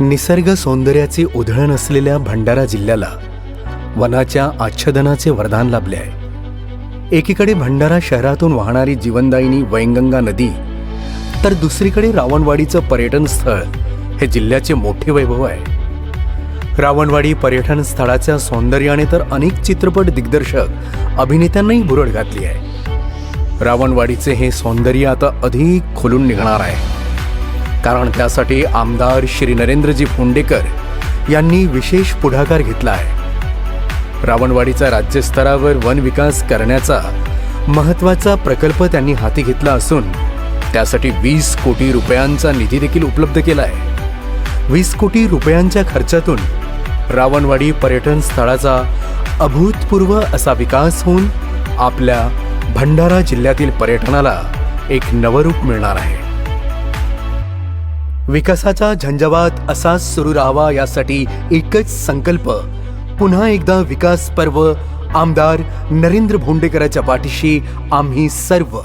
निसर्ग सौंदर्याचे उधळण असलेल्या भंडारा जिल्ह्याला वनाच्या आच्छादनाचे वरदान लाभले आहे. एकीकडे भंडारा शहरातून वाहणारी जीवनदायिनी वैनगंगा नदी तर दुसरीकडे रावणवाडीचं पर्यटन स्थळ हे जिल्ह्याचे मोठे वैभव आहे. रावणवाडी पर्यटन स्थळाच्या सौंदर्याने तर अनेक चित्रपट दिग्दर्शक अभिनेत्यांनाही भुरळ घातली आहे. रावणवाडीचे हे सौंदर्य आता अधिक खुलून निघणार आहे. कारण त्यासाठी आमदार श्री नरेंद्रजी फोंडेकर यांनी विशेष पुढाकार घेतला आहे रावणवाडीचा राज्यस्तरावर वन विकास करण्याचा महत्त्वाचा प्रकल्प त्यांनी हाती घेतला असून त्यासाठी वीस कोटी रुपयांचा निधी देखील उपलब्ध केला आहे वीस कोटी रुपयांच्या खर्चातून रावणवाडी पर्यटन स्थळाचा अभूतपूर्व असा विकास होऊन आपल्या भंडारा जिल्ह्यातील पर्यटनाला एक नवरूप मिळणार आहे. विकासाचा झंझावात असाच सुरू राहावा यासाठी एकच संकल्प. पुन्हा एकदा विकास पर्व आमदार नरेंद्र भोंडेकरांच्या पाठीशी आम्ही सर्व